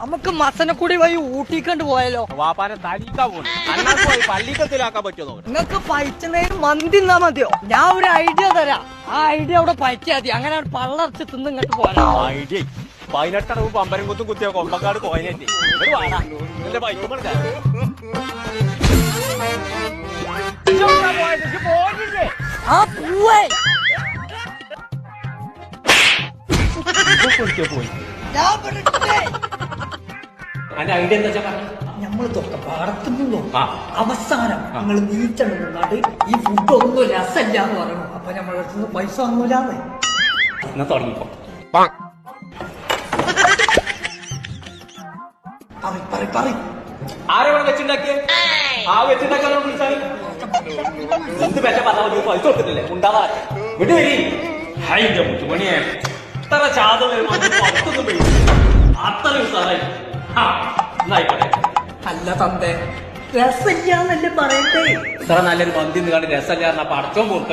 നമുക്ക് മസനക്കുടി വഴി ഊട്ടിക്കണ്ട് പോയാലോ? വാപ്പാനെ അന്നാക്ക് പോയി പള്ളിക്കത്തിലാക്കാൻ പറ്റുമോ നിങ്ങക്ക് പയച്ചുന്നതിന് മന്തി നിന്നാ മതിയോ? ഞാൻ ഒരു ഐഡിയ തരാം. ആ ഐഡിയ അവിടെ പയച്ചാ മതി. അങ്ങനെ പള്ളറച്ച് തിന്ന് ഇങ്ങോട്ട് പോരാ ഐഡിയ. പതിനെട്ടടവ് പമ്പരം കുത്തും കുത്തിയ കൊമ്പക്കാട് കൊടുക്കാം ആ പൂവേ. പോയി. ഞാൻ. അതിന്റെ ഐഡിയ എന്താ വെച്ചാ പറഞ്ഞു? ഞമ്മൾ തൊട്ട പാടത്തുനിന്നോ ആ. അവസാനം നിങ്ങൾ നീച്ചണ്ട് നിന്നാണ്ട് ഈ ഫുഡ് ഒന്നും രസമില്ല എന്ന് പറയണു. അപ്പൊ നമ്മളെ അടുത്ത് പൈസ വാങ്ങൂലാന്ന്. എന്നാ തുടങ്ങിക്കോ. പറ പറ പറ ആരെവിടെ വെച്ചുണ്ടാക്കിയേ? ആ വെച്ചുണ്ടാക്കാൻ വിളിച്ചാൽ എന്ത് പറ്റ പറഞ്ഞാൽ പൈസ കൊടുത്തിട്ടില്ലേ? ഉണ്ടാവാ വിട്ടു വരി. ഹൈന്റെ മുത്തുമണിയെ. ഇത്ര ചാതം വരുമ്പോ പത്തൊന്നും പേടി അത്രയും സാറായി ആ എന്നായിക്കോട്ടെ. അല്ല തന്തേ രസമില്ലാന്നല്ലേ പറയണ്ടേ ഇത്ര നല്ലൊരു മന്തി കണ്ട് രസമില്ല പടച്ചോൻ കൊടുത്തു